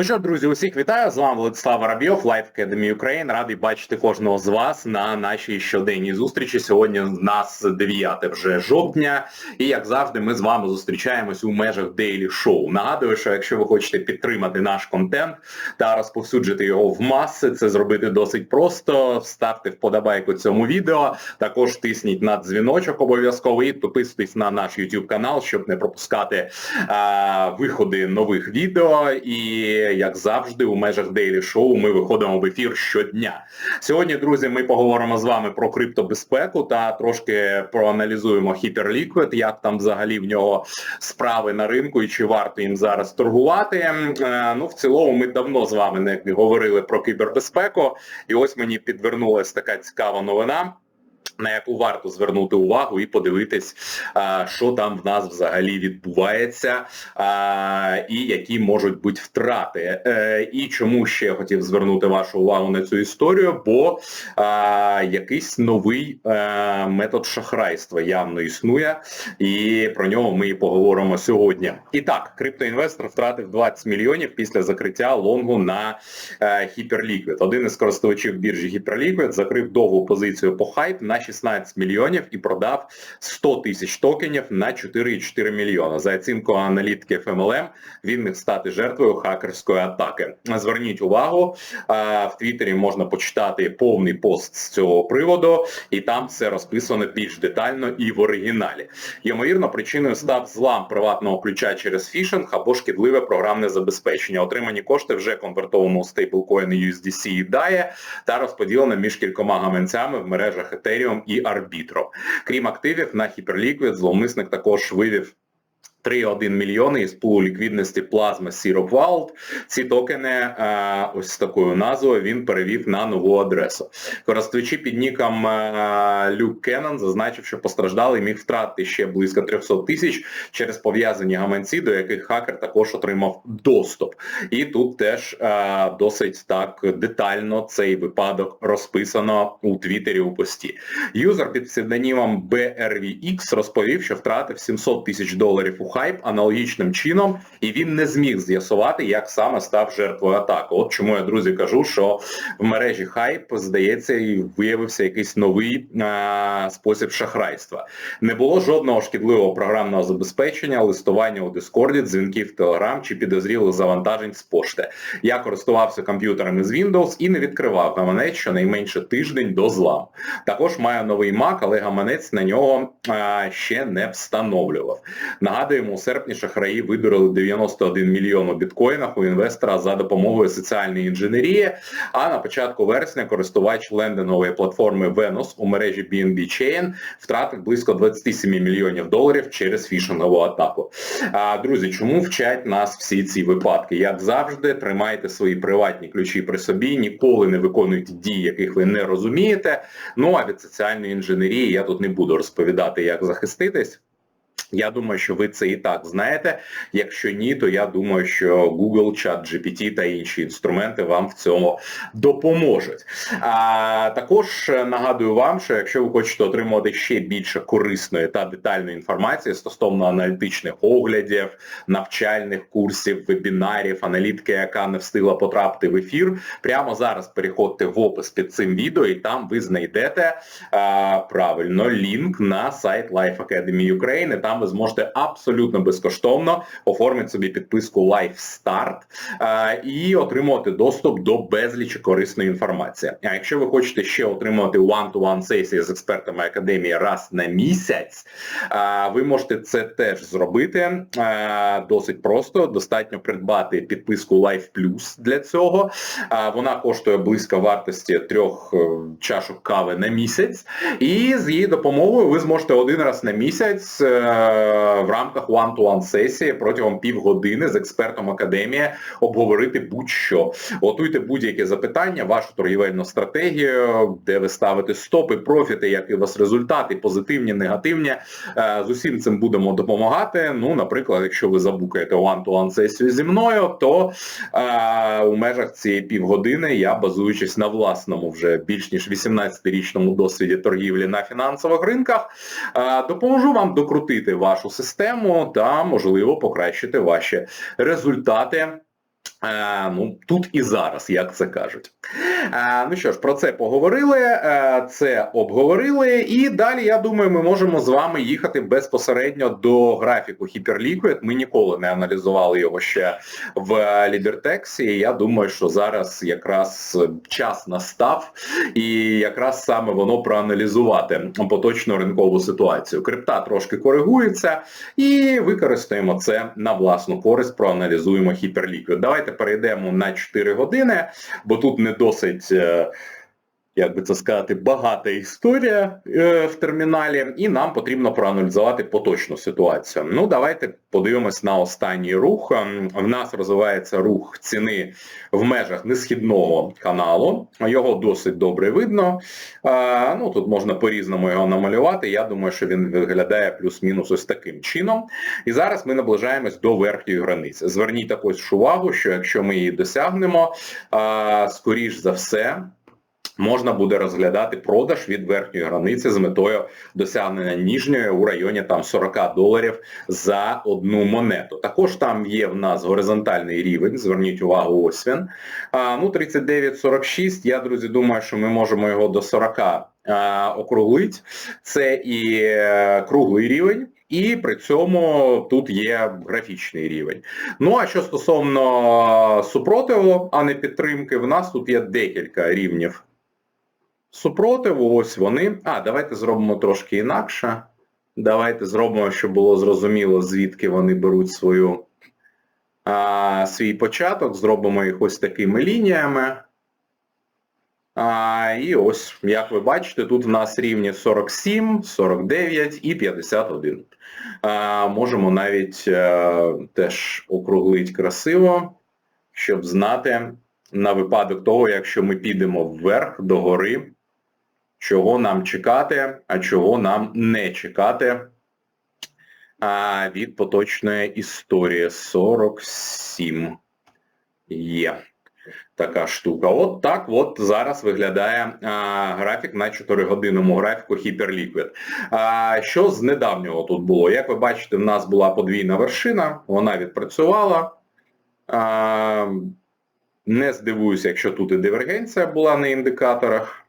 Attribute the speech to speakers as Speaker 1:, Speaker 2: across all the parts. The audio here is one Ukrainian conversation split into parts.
Speaker 1: Ну що, друзі, усіх вітаю. З вами Владислав Воробйов, Life Academy Ukraine. Радий бачити кожного з вас на нашій щоденній зустрічі. Сьогодні в нас 9 вже жовтня. І як завжди, ми з вами зустрічаємось у межах Daily Show. Нагадую, що якщо ви хочете підтримати наш контент та розповсюджити його в маси, це зробити досить просто. Вставте вподобайку цьому відео. Також тисніть на дзвіночок обов'язково і підписуйтесь на наш YouTube канал, щоб не пропускати а, виходи нових відео. І як завжди, у межах Daily Show ми виходимо в ефір щодня. Сьогодні, друзі, ми поговоримо з вами про криптобезпеку та трошки проаналізуємо Hyperliquid, як там взагалі в нього справи на ринку і чи варто їм зараз торгувати. Е, Ну, в цілому, ми давно з вами не говорили про кібербезпеку, і ось мені підвернулася така цікава новина на яку варто звернути увагу і подивитись, що там в нас взагалі відбувається, і які можуть бути втрати. Е, і чому ще я хотів звернути вашу увагу на цю історію, бо якийсь новий е, метод шахрайства явно існує, і про нього ми і поговоримо сьогодні. І так, криптоінвестор втратив 20 мільйонів після закриття лонгу на е, Hyperliquid. Один із користувачів біржі Hyperliquid закрив довгу позицію по хайп на 16 мільйонів і продав 100 тисяч токенів на 4,4 мільйона. За оцінкою аналітики FMLM, він міг стати жертвою хакерської атаки. Зверніть увагу, в Твіттері можна почитати повний пост з цього приводу, і там все розписано більш детально і в оригіналі. Ймовірно, причиною став злам приватного ключа через фішинг або шкідливе програмне забезпечення. Отримані кошти вже конвертовано у стейблкоїни USDC і DAI та розподілено між кількома гаманцями в мережах Ethereum і Arbitro. Крім активів, на Hyperliquid зловмисник також вивів 3,1 мільйони із пулу ліквідності Plasma Syrup Vault. Ці токени е, ось з такою назвою він перевів на нову адресу. Користувачі під ніком е, Люк Кеннон зазначив, що постраждалий міг втратити ще близько 300 тисяч через пов'язані гаманці, до яких хакер також отримав доступ. І тут теж е, досить так детально цей випадок розписано у Твіттері у пості. Юзер під псевдонімом BRVX розповів, що втратив 700 тисяч доларів у хайп аналогічним чином, і він не зміг з'ясувати, як саме став жертвою атаки. От чому я, друзі, кажу, що в мережі хайп, здається, і виявився якийсь новий а, спосіб шахрайства. Не було жодного шкідливого програмного забезпечення, листування у Дискорді, дзвінків в Telegram чи підозрілих завантажень з пошти. Я користувався комп'ютерами з Windows і не відкривав гаманець щонайменше тиждень до зламу. Також маю новий Mac, але гаманець на нього а, ще не встановлював. Нагадую, Нагадуємо, у серпні шахраї видурили 91 мільйон у біткоїнах у інвестора за допомогою соціальної інженерії, а на початку вересня користувач лендингової платформи Venus у мережі BNB Chain втратив близько 27 мільйонів доларів через фішингову атаку. А, Друзі, чому вчать нас всі ці випадки? Як завжди, тримайте свої приватні ключі при собі, ніколи не виконуйте дії, яких ви не розумієте. Ну а від соціальної інженерії я тут не буду розповідати, як захиститись. Я думаю, що ви це і так знаєте. Якщо ні, то я думаю, що Google, Chat GPT та інші інструменти вам в цьому допоможуть. А також нагадую вам, що якщо ви хочете отримувати ще більше корисної та детальної інформації стосовно аналітичних оглядів, навчальних курсів, вебінарів, аналітики, яка не встигла потрапити в ефір, прямо зараз переходьте в опис під цим відео і там ви знайдете а, правильно лінк на сайт Life Academy України. Там ви зможете абсолютно безкоштовно оформити собі підписку Life Start е, і отримувати доступ до безлічі корисної інформації. А якщо ви хочете ще отримувати one-to-one сесії з експертами академії раз на місяць, е, ви можете це теж зробити е, досить просто. Достатньо придбати підписку Life Plus для цього. Вона коштує близько вартості трьох чашок кави на місяць. І з її допомогою ви зможете один раз на місяць в рамках one-to-one сесії протягом півгодини з експертом академії обговорити будь-що. Готуйте будь-які запитання, вашу торгівельну стратегію, де ви ставите стопи, профіти, які у вас результати, позитивні, негативні. Е, з усім цим будемо допомагати. Ну, наприклад, якщо ви забукаєте one-to-one сесію зі мною, то е, у межах цієї півгодини я, базуючись на власному вже більш ніж 18-річному досвіді торгівлі на фінансових ринках, е, допоможу вам докрутити вашу систему та, можливо, покращити ваші результати ну, тут і зараз, як це кажуть. Е, ну що ж, про це поговорили, е, це обговорили, і далі, я думаю, ми можемо з вами їхати безпосередньо до графіку Hyperliquid. Ми ніколи не аналізували його ще в Libertex, і я думаю, що зараз якраз час настав, і якраз саме воно проаналізувати поточну ринкову ситуацію. Крипта трошки коригується, і використаємо це на власну користь, проаналізуємо Hyperliquid. Давайте перейдемо на 4 години, бо тут не досить, е, як би це сказати, багата історія е, в терміналі, і нам потрібно проаналізувати поточну ситуацію. Ну, давайте подивимось на останній рух. Ем, в нас розвивається рух ціни в межах несхідного каналу. Його досить добре видно. А, ну, Тут можна по-різному його намалювати. Я думаю, що він виглядає плюс-мінус ось таким чином. І зараз ми наближаємось до верхньої границі. Зверніть також увагу, що якщо ми її досягнемо, а, скоріш за все, можна буде розглядати продаж від верхньої границі з метою досягнення ніжньої у районі там 40 доларів за одну монету. Також там є в нас горизонтальний рівень, зверніть увагу, ось він. А, ну, 39,46, я, друзі, думаю, що ми можемо його до 40 а, округлити. Це і е, круглий рівень. І при цьому тут є графічний рівень. Ну а що стосовно супротиву, а не підтримки, в нас тут є декілька рівнів супротиву, ось вони. А, давайте зробимо трошки інакше. Давайте зробимо, щоб було зрозуміло, звідки вони беруть свою, а, свій початок. Зробимо їх ось такими лініями. А, І ось, як ви бачите, тут в нас рівні 47, 49 і 51. А, Можемо навіть а, е, теж округлити красиво, щоб знати на випадок того, якщо ми підемо вверх до гори, чого нам чекати, а чого нам не чекати від поточної історії. 47 є така штука. От так от зараз виглядає а, графік на 4-годинному графіку Hyperliquid. А, Що з недавнього тут було? Як ви бачите, в нас була подвійна вершина, вона відпрацювала. А, Не здивуюся, якщо тут і дивергенція була на індикаторах.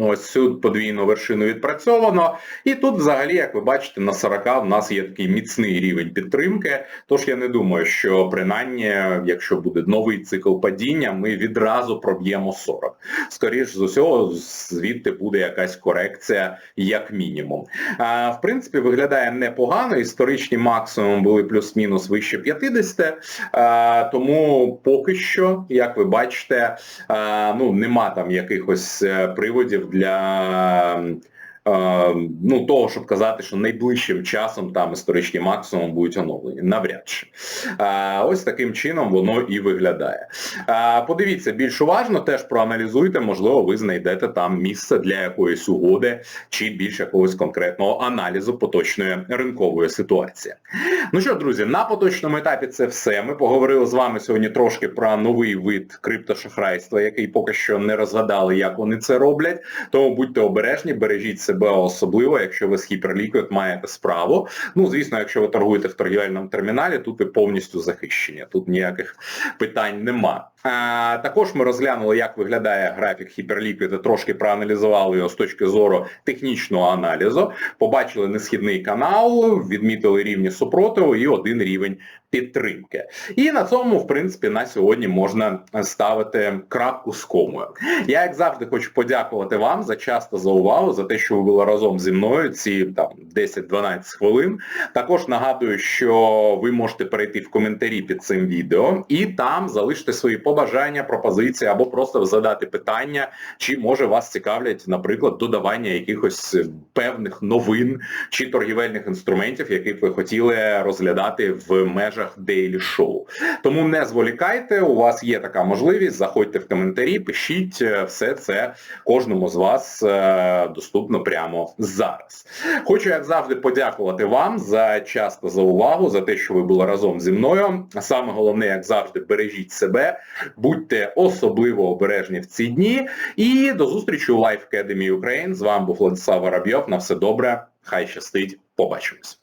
Speaker 1: Ось цю подвійну вершину відпрацьовано. І тут взагалі, як ви бачите, на 40 в нас є такий міцний рівень підтримки. Тож я не думаю, що принаймні, якщо буде новий цикл падіння, ми відразу проб'ємо 40. Скоріше з усього, звідти буде якась корекція, як мінімум. А, В принципі, виглядає непогано. Історичні максимум були плюс-мінус вище 50. А, Тому поки що, як ви бачите, а, ну нема там якихось е, приводів для ну, того, щоб казати, що найближчим часом там історичні максимум будуть оновлені. Навряд чи. Ось таким чином воно і виглядає. Подивіться більш уважно, теж проаналізуйте, можливо, ви знайдете там місце для якоїсь угоди чи більш якогось конкретного аналізу поточної ринкової ситуації. Ну що, друзі, на поточному етапі це все. Ми поговорили з вами сьогодні трошки про новий вид криптошахрайства, який поки що не розгадали, як вони це роблять. Тому будьте обережні, бережіть себе себе особливо, якщо ви з Hyperliquid маєте справу. Ну, звісно, якщо ви торгуєте в торгівельному терміналі, тут ви повністю захищені. Тут ніяких питань нема. Також ми розглянули, як виглядає графік Hyperliquid, трошки проаналізували його з точки зору технічного аналізу. Побачили несхідний канал, відмітили рівні супротиву і один рівень підтримки. І на цьому, в принципі, на сьогодні можна ставити крапку з комою. Я, як завжди, хочу подякувати вам за часто за увагу, за те, що ви були разом зі мною ці там 10-12 хвилин. Також нагадую, що ви можете перейти в коментарі під цим відео і там залишити свої побажання, пропозиції або просто задати питання, чи може вас цікавлять, наприклад, додавання якихось певних новин чи торгівельних інструментів, яких ви хотіли розглядати в межах Daily Show. Тому не зволікайте, у вас є така можливість, заходьте в коментарі, пишіть, е, все це кожному з вас е, доступно прямо зараз. Хочу, як завжди, подякувати вам за час та за увагу, за те, що ви були разом зі мною. Саме головне, як завжди, бережіть себе, будьте особливо обережні в ці дні. І до зустрічі у Life Academy Ukraine. З вами був Владислав Воробйов. На все добре, хай щастить. Побачимось.